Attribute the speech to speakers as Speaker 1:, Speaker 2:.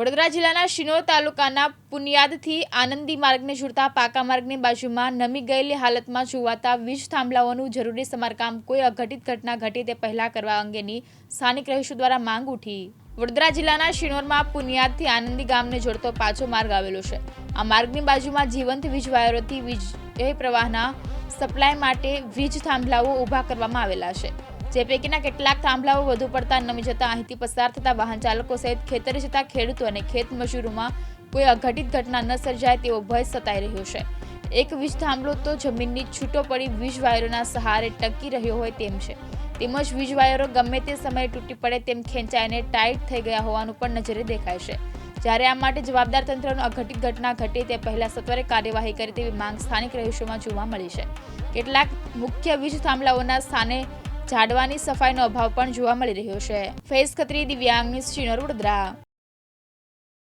Speaker 1: વડોદરા જિલ્લાના શિનોર તાલુકાના પુનિયાદથી આનંદી માર્ગને જોડતા પાકા માર્ગની બાજુમાં નમી ગયેલી હાલતમાં જોવાતા વીજ થાંભલાઓનું જરૂરી સમારકામ કોઈ અઘટિત ઘટના ઘટે તે પહેલા કરવા અંગેની સ્થાનિક રહીશો દ્વારા માંગ ઉઠી. વડોદરા જિલ્લાના શિનોરમાં પુનિયાદથી આનંદી ગામને જોડતો પાછો માર્ગ આવેલો છે. આ માર્ગની બાજુમાં જીવંત વીજ વાયરોથી વીજ પ્રવાહના સપ્લાય માટે વીજ થાંભલાઓ ઊભા કરવામાં આવેલા છે. જે પૈકીના કેટલાક થાંભલાઓ વધુ પડતા નમી જતા અહીંથી પસાર થતા વાહન ચાલકો સહિત ખેતરે જતા ખેડૂતો અને ખેત મજૂરોમાં કોઈ અઘટિત ઘટના ન સર્જાય તેવો ભય સતાઈ રહ્યો છે. એક વીજ થાંભલો તો જમીનની છૂટો પડી વીજ વાયરોના સહારે ટકી રહ્યો હોય તેમ છે. તેમજ વીજ વાયરો ગમે તે સમયે તૂટી પડે તેમ ખેંચાઈને ટાઈટ થઈ ગયા હોવાનું પણ નજરે દેખાય છે. જ્યારે આ માટે જવાબદાર તંત્રનો અઘટિત ઘટના ઘટે તે પહેલા સત્વરે કાર્યવાહી કરે તેવી માંગ સ્થાનિક રહીશોમાં જોવા મળી છે. કેટલાક મુખ્ય વીજ થાંભલાઓના સ્થાને ઝાડવાની સફાઈનો અભાવ પણ જોવા મળી રહ્યો છે. ફેસ ખત્રી દિવ્યાંગ ન્યૂઝ શ્રીનગર વડોદરા